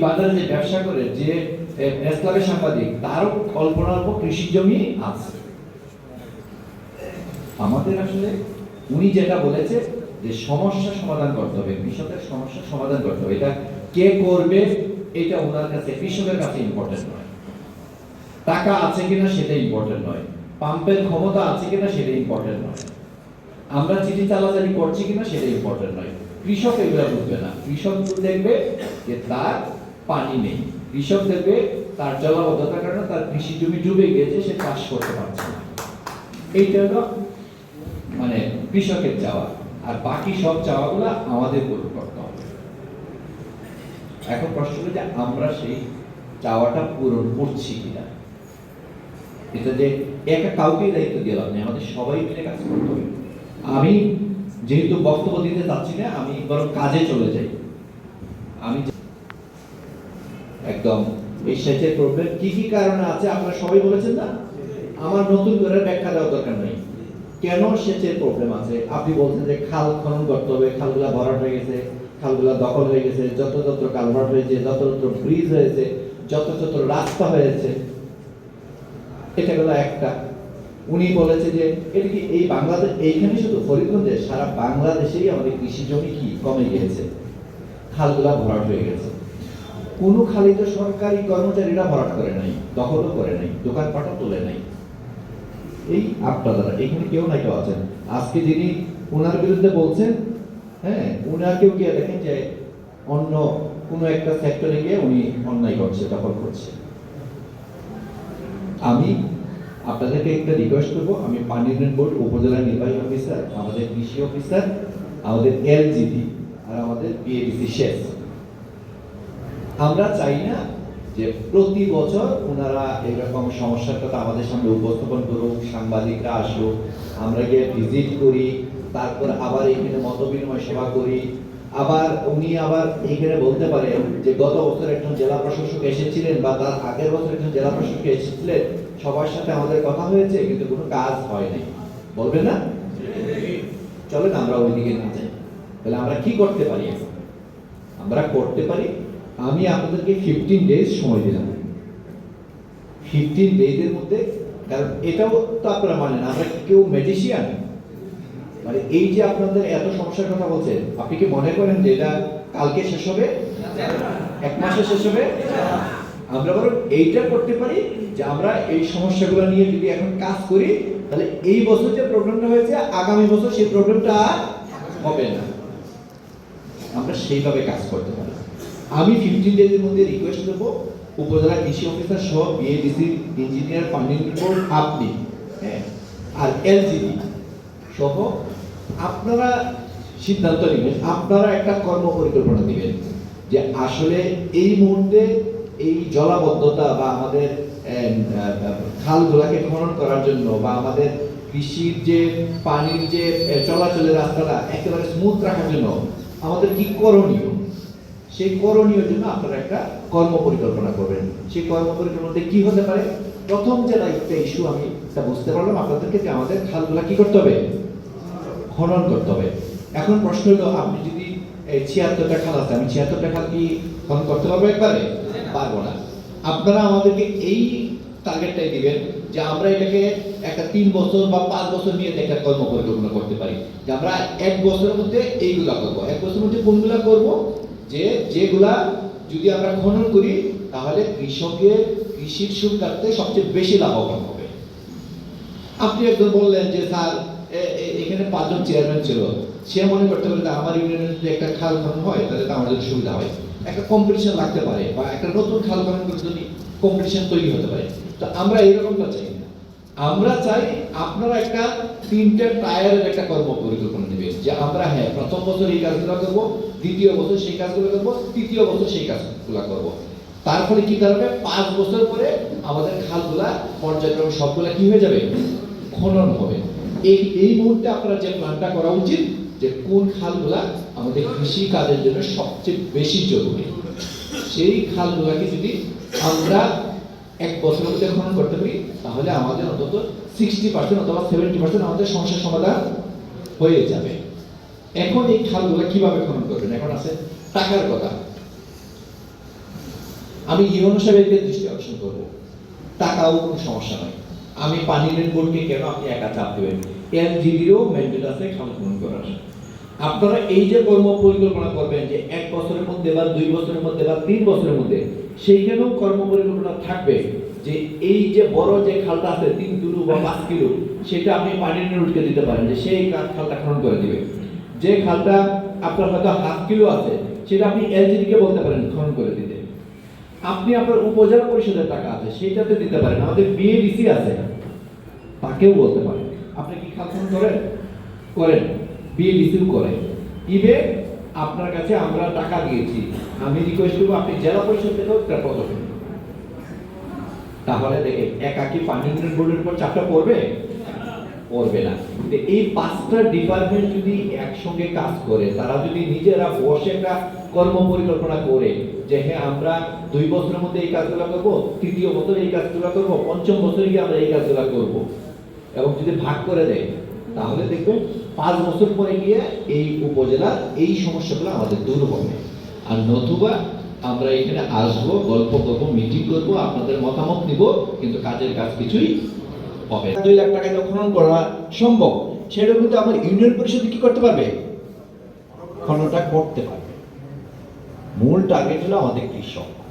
বাজারে যে ব্যবসা করে, যে সাংবাদিক, তারও উপর কৃষি জমি আছে। আমাদের আসলে, উনি যেটা বলেছে যে সমস্যা সমাধান করতে হবে, কৃষকের সমস্যা সমাধান করতে হবে। এটা কে করবে, এটা ওনার কাছে, কৃষকের কাছে ইম্পর্টেন্ট নয়। টাকা আছে কিনা সেটা ইম্পর্টেন্ট নয়। পাম্পের ক্ষমতা আছে কিনা সেটা ইম্পর্টেন্ট নয়। আমরা চিঠি চালাচালি করছি কিনা সেটা ইম্পর্টেন্ট নয়। কৃষক এগুলো বুঝবে না। কৃষক দেখবে যে তার পানি নেই। কৃষক দেখবে তার জলাবদ্ধতার কারণে তার কৃষি জমি ডুবে গিয়েছে, সে চাষ করতে পারছে না। এইটা হলো মানে কৃষকের চাওয়া। আর বাকি সব চাওয়াগুলো আমাদের পূরণ করতে হবে। এখন প্রশ্ন হলো যে আমরা সেই চাওয়াটা পূরণ করছি কিনা? এটা যে একা কাউকেই দায়িত্ব দিয়ে লাভ নেই, আমাদের সবাই মিলে কাজ করতে হবে। আমি যেহেতু বক্তব্য দিতে চাচ্ছি না, আমি বরং কাজে চলে যাই। আমি একদম। এই সেচের প্রবলেম কি কি কারণে আছে? আপনারা সবাই বলেছেন না? আমার নতুন করে ব্যাখ্যা দেওয়ার দরকার নেই। কেন সেচের প্রবলেম আছে? আপনি বলছেন যে খাল খনন করতে হবে, খালগুলা ভরাট হয়ে গেছে, খালগুলা দখল হয়ে গেছে যত কালভার্ট হয়েছে যত যত ব্রিজ হয়েছে যত যত রাস্তা হয়েছে। এটা হলো একটা। উনি বলেছে যে, এটা কি এই বাংলাদেশ, এইখানে শুধু ফরিদগঞ্জে, সারা বাংলাদেশেই আমাদের কৃষি জমি কি কমে গিয়েছে? খালগুলা ভরাট হয়ে গেছে। কোনো খালি তো সরকারি কর্মচারীরা ভরাট করে নাই, দখলও করে নাই, দোকানপাটও তুলে নাই। এই আপনারা এখানে কেউ না কেউ আছেন। আজকে যিনি ওনার বিরুদ্ধে বলছেন হ্যাঁ ওনাকেও গিয়ে দেখেন যে অন্য কোনো একটা সেক্টরে গিয়ে উনি অন্যায় করছে, দখল করছে? আমি আপনাদেরকে একটা রিকোয়েস্ট করব, আমি পানি বোর্ড উপজেলা নির্বাহী অফিসার আমাদের কৃষি অফিসার আমাদের এলজিডি আর আমাদের বিএডিসি শেষ আমরা চাই না যে প্রতি বছর ওনারা এরকম সমস্যার কথা আমাদের সামনে উপস্থাপন করুক, সাংবাদিকরা আসুক, আমরা গিয়ে ভিজিট করি, তারপর আবার এখানে মত বিনিময় সভা করি। আবার উনি আবার এখানে বলতে পারেন যে গত বছর একজন জেলা প্রশাসক এসেছিলেন বা তার আগের বছর একজন জেলা প্রশাসক এসেছিলেন, সবার সাথে আমাদের কথা হয়েছে, কিন্তু কোনো কাজ হয় নাই। বলবেন না? চলেন আমরা ওইদিকে না যাই। তাহলে আমরা কি করতে পারি? আমরা করতে পারি আমি আপনাদেরকে ফিফটিন ডেজ সময় দিলাম। ফিফটিন ডেজের মধ্যে, কারণ এটাও তো আপনারা মানেন, আমরা কেউ মেডিসিয়ান মানে এই যে আপনাদের এত সমস্যার কথা বলছেন, আপনি কি মনে করেন যে এটা কালকে শেষ হবে? এক মাসে শেষ হবে? আমরা বরং এইটা করতে পারি যে আমরা এই সমস্যাগুলো নিয়ে যদি এখন কাজ করি, তাহলে এই বছর যে প্রবলেমটা হয়েছে, আগামী বছর সেই প্রবলেমটা হবে না। আমরা সেইভাবে কাজ করতে পারি। আমি ফিফটিন ডেজের মধ্যে রিকোয়েস্ট করব উপজেলা কৃষি অফিসার সহ বিএডিসি ইঞ্জিনিয়ার ফান্ডিং রিপোর্ট আপনি হ্যাঁ আর এলজিডি সহ আপনারা সিদ্ধান্ত নেবেন, আপনারা একটা কর্ম পরিকল্পনা দিবেন যে আসলে এই মুহূর্তে এই জলাবদ্ধতা বা আমাদের খালগুলাকে খনন করার জন্য বা আমাদের কৃষির যে পানির যে চলাচলের রাস্তাটা একেবারে স্মুথ রাখার জন্য আমাদের কি করণীয়? সেই করণীয় জন্য আপনারা একটা কর্ম পরিকল্পনা করবেন। সেই কর্ম পরিকল্পনাতে কি হতে পারে? প্রথম যে দায়িত্ব ইস্যু আমি তা বুঝতে পারলাম। আপনাদেরকে যে আমাদের খালগুলা কি করতে হবে? খনন করতে হবে। এখন প্রশ্ন হলো, আপনি যদি ছিয়াত্তরটা খাল আছে, আমি ছিয়াত্তরটা খাল কি খনন করতে পারব একবারে? পারব না। আপনারা আমাদেরকে এই টার্গেটটাই দিবেন যে আমরা এটাকে একটা তিন বছর বা পাঁচ বছর নিয়ে একটা কর্ম পরিকল্পনা করতে পারি। যে আমরা এক বছরের মধ্যে এইগুলা করব। এক বছরের মধ্যে কোনগুলা করব? যে, যেগুলা যদি আমরা খনন করি, তাহলে কৃষকের কৃষির সুবিধার্থে সবচেয়ে বেশি লাভবান হবে। আপনি একজন বললেন যে, স্যার এখানে পাঁচজন চেয়ারম্যান ছিল। সে মনে করতে পারে আমার ইউনিয়নের যদি একটা খাল খনন হয়, তাহলে তো জন্য সুবিধা হয়। একটা কম্পিটিশন লাগতে পারে বা একটা নতুন খাল খনন করতে যদি কম্পিটিশন তৈরি হতে পারে। তো আমরা এরকমটা চাই আমরা চাই আপনারা একটা তিনটে টায়ারের একটা কর্ম পরিকল্পনা যে আমরা হ্যাঁ প্রথম বছর এই কাজগুলো করব, দ্বিতীয় বছর সেই কাজগুলো করব, তৃতীয় বছর সেই কাজগুলো করব। তারপরে কি দাঁড়াবে পাঁচ বছর পরে আমাদের খালগুলা পর্যায়ক্রমে সবগুলা কি হয়ে যাবে? খনন হবে। এই এই মুহূর্তে আপনারা যে প্ল্যানটা করা উচিত, যে কোন খালগুলা আমাদের কৃষি কাজের জন্য সবচেয়ে বেশি জরুরি। সেই খালগুলাকে যদি আমরা এক বছরের মধ্যে খনন করতে পারি, তাহলে আমাদের অন্তত সিক্সটি পার্সেন্ট অথবা সেভেন্টি পার্সেন্ট আমাদের সমস্যার সমাধান হয়ে যাবে। এখন এই খালগুলা কীভাবে খনন করবেন? এখন আছে টাকার কথা। আমি ইউনো সাহেবকে দৃষ্টি আকর্ষণ করব। টাকাও কোনো সমস্যা নয়। আমি পানি রেট বোর্ডকে কেন আপনি একা চাপ দেবেন? এলজিডিও ম্যান্ডেট আছে সংশোধন করার। আপনারা এই যে কর্ম পরিকল্পনা করবেন যে এক বছরের মধ্যে বা দুই বছরের মধ্যে বা তিন বছরের মধ্যে, সেইখানেও কর্ম পরিকল্পনা থাকবে যে এই যে বড় যে খালটা আছে, তিন কিলো বা পাঁচ কিলো, সেটা আপনি পানির রুটকে দিতে পারেন যে সেই খালটা খনন করে দিবে। যে খালটা আপনার হয়তো হাফ কিলো আছে, সেটা আপনি এলজিডি কে বলতে পারেন, খনন করে দিতে। আপনি আপনার উপজেলা পরিষদের টাকা আছে, সেইটাতে দিতে পারেন। আমাদের বিএডিসি আছে। তাকেও বলতে পারেন। আপনি কি খাল খনন করেন? করেন। বিএডিসিও করেন। ইবে আপনার কাছে আমরা টাকা দিয়েছি। আমি রিকোয়েস্ট করব আপনি জেলা পরিষদ থেকেও একটা পদক্ষেপ তাহলে দেখে একাকি পানি বোর্ডের উপর চাপটা পড়বে? পড়বে না। তো এই পাঁচটা ডিপার্টমেন্ট যদি একসঙ্গে কাজ করে, তারা যদি নিজেরা বসে একটা কর্ম পরিকল্পনা করে যে হ্যাঁ আমরা দুই বছরের মধ্যে এই কাজগুলো করব, তৃতীয় বছর এই কাজগুলো করব, পঞ্চম বছরে গিয়ে আমরা এই কাজগুলো করব। এবং যদি ভাগ করে দেয়, তাহলে দেখবেন পাঁচ বছর পরে গিয়ে এই উপজেলার এই সমস্যাগুলো আমাদের দূর হবে। আর নতুবা আমরা এখানে আসব, গল্প করব মিটিং করব, আপনাদের মতামত নিব, কিন্তু কাজের কাজ কিছুই হবে দুই লাখ টাকা দিয়ে খনন করা সম্ভব। সেটা কিন্তু আমার ইউনিয়ন পরিষদ কি করতে পারবে? খননটা করতে পারবে। মূল টার্গেট হলো আমাদের কৃষক।